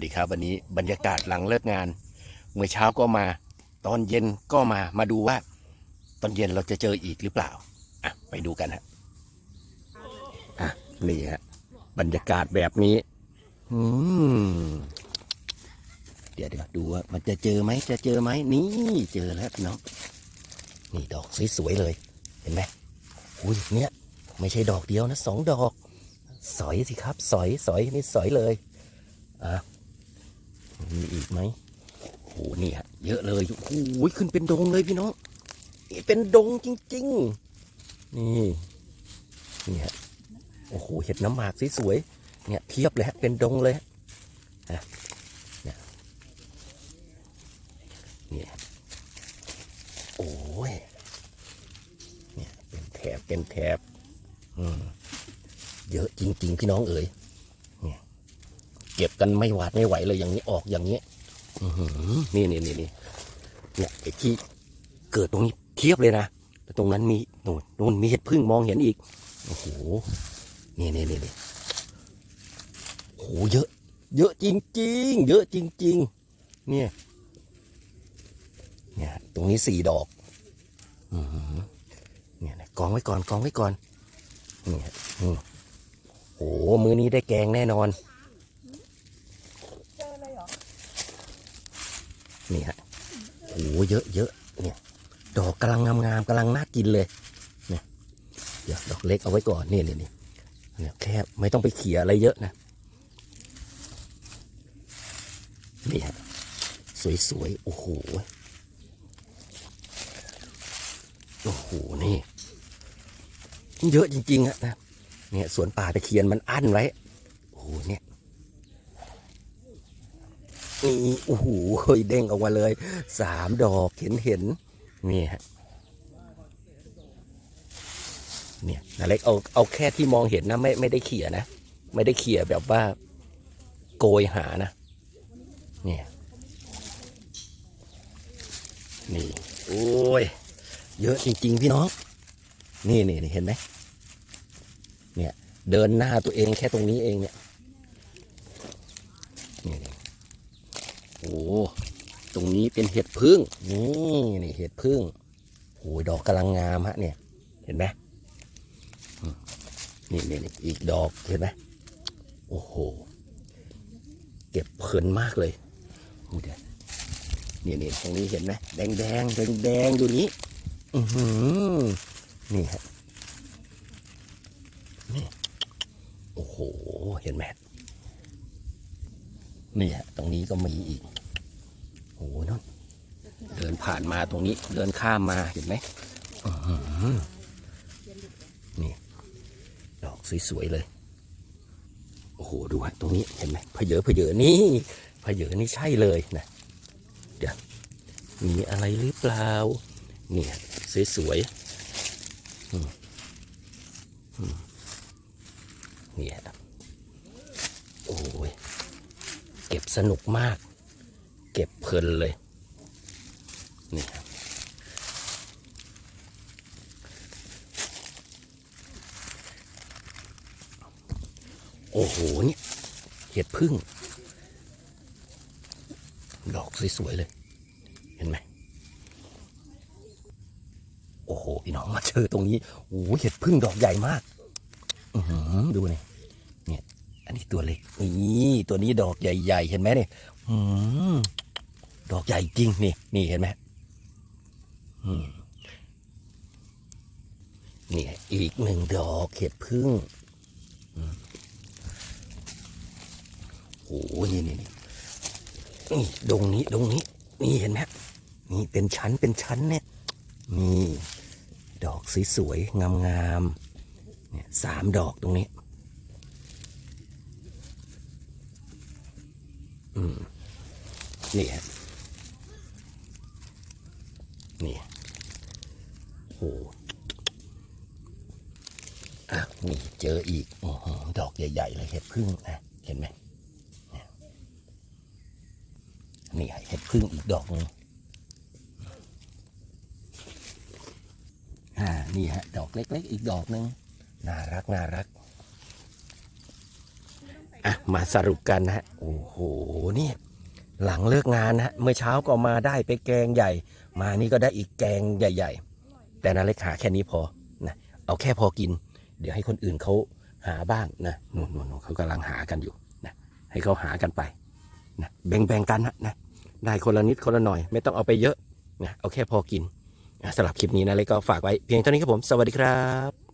วัสดีครับ วันนี้บรรยากาศหลังเลิกงาน เมื่อเช้าก็มา ตอนเย็นก็มามาดูว่า ตอนเย็นเราจะเจออีกหรือเปล่าอะไปดูกันฮะอะนี่ฮะบรรยากาศแบบนี้ อืมเดี๋ยวเดี๋ยวดูว่ามันจะเจอไหมจะเจอไหมนี่เจอแล้วพี่น้องนี่ดอกสวยๆเลย เห็นไหมอุ้ยเนี่ยไม่ใช่ดอกเดียวนะสองดอก สอยสิครับ สอยสอยนี่สอยเลยอะ มีอีกไหมโอ้โหนี่ฮะเยอะเลยโอ้โหขึ้นเป็นดงเลยพี่น้องนี่เป็นดงจริง ๆ นี่นี่ฮะโอ้โหเห็ดน้ำหมากสวยๆเนี่ยเทียบเลยฮะเป็นดงเลยฮะเนี่ยนี่โอ้ยเนี่ยเป็นแถบเป็นแถบอืมเยอะจริง ๆ พี่น้องเอ๋ย เก็บกันไม่หวาดไม่ไหวเลยอย่างนี้ออกอย่างนี้นี่นี่นี่นี่เนี่ยไอ้ที่เกิดตรงนี้เทียบเลยนะแต่ตรงนั้นมีนู่นนู่นมีเห็ดพึ่งมองเห็นอีกโอ้โหนี่นี่นี่นี่โอ้โหเยอะ เยอะจริงๆเยอะจริงๆเนี่ยเนี่ยตรงนี้สี่ดอกอือหือเนี่ยกองไว้ก่อนกองไว้ก่อนเนี่ยโอ้โหมือนี้ได้แกงแน่นอน เจอเลยเหรอ นี่ฮะโอ้โหเยอะเยอะเนี่ย ดอกกำลังงามๆกำลังน่ากินเลย เนี่ยเดี๋ยวดอกเล็กเอาไว้ก่อนนี่นี่นี่เนี่ยแค่ไม่ต้องไปเขี่ยอะไรเยอะนะนี่ฮะสวยๆโอ้โหโอ้โหนี่ เยอะจริงๆอะนะเนี่ยสวนป่าตะเคียนมันอั้นไว้โอ้โหเนี่ย นี่โอ้โหเฮ้ยเด้งออกมาเลยสามดอกเห็นเห็นนี่ฮะเนี่ยนาเล็กเอาเอาแค่ที่มองเห็นนะไม่ไม่ได้เขี่ยนะ ไม่ได้เขี่ยแบบว่าโกยหานะเนี่ยนี่โอ้ย เยอะจริง ๆ พี่น้อง นี่นี่นี่เห็นไหมเนี่ย เดินหน้าตัวเองแค่ตรงนี้เองเนี่ยนี่นี่ โอ้ตรงนี้เป็นเห็ดพึ่งนี่นี่เห็ดพึ่งโอ้ยดอกกำลังงามฮะเนี่ย เห็นไหมนี่นี่นี่อีกดอกเห็นไหมโอ้โห เก็บเพลินมากเลยดูเดี๋ยวนี่นี่ตรงนี้เห็นไหมแดงแดงแดงแดงๆอยู่นี้ อือหือนี่ฮะโอ้โห เห็นไหม นี่ฮะตรงนี้ก็มีอีกโอ้โหนั่นเดินผ่านมาตรงนี้ เดินข้ามมาเห็นไหมนี่ ดอกสวยๆเลย โอ้โห ดูฮะตรงนี้เห็นไหมเพเยอเพเยอนี่เพเยอนี่ใช่เลยนะเดี๋ยวมีอะไรหรือเปล่าเนี่ยสวยๆเนี่ยโอ้ย เก็บสนุกมาก เก็บเพลินเลย นี่ครับโอ้โหเนี่ย เห็ดพึ่ง ดอกสวยๆเลย เห็นไหมโอ้โหพี่น้องมาเจอตรงนี้โอ้โหเห็ดพึ่งดอกใหญ่มาก อืดูนี่เนี่ย อันนี้ตัวเล็กนี่ตัวนี้ดอกใหญ่ ๆ เห็นไหมเนี่ยดอกใหญ่จริงนี่นี่เห็นไหมนี่อีกหนึ่งดอกเห็ดพึ่งโอ้โหนี่นี่นี่นี่ดงนี้ดงนี้นี่เห็นไหมนี่เป็นชั้นเป็นชั้นเนี่ยนี่ดอกสวยๆงามๆเนี่ยสามดอกตรงนี้ อืม นี่ฮะนี่โอ้อะนี่เจออีกอดอกใหญ่ ๆ เลยเห็ดพึ่งนะเห็นไหมนี่เห็ดพึ่งอีกดอกหนึงอ่านี่ฮะ ดอกเล็ก ๆ อีกดอกหนึ่งน่ารักน่ารัก อะมาสรุปกันนะฮะโอ้โหเนี่ยหลังเลิกงานนะฮะเมื่อเช้าก็มาได้ไปแกงใหญ่ มานี่ก็ได้อีกแกงใหญ่ ๆ แต่นาเล็กหาแค่นี้พอนะเอาแค่พอกิน เดี๋ยวให้คนอื่นเขาหาบ้างนะนู่นนู่นเขากำลังหากันอยู่นะให้เขาหากันไปนะแบ่งๆกันนะนะได้คนละนิดคนละหน่อย ไม่ต้องเอาไปเยอะนะเอาแค่พอกินนะสำหรับคลิปนี้นะเล็กก็ฝากไว้เพียงเท่านี้ครับผม สวัสดีครับ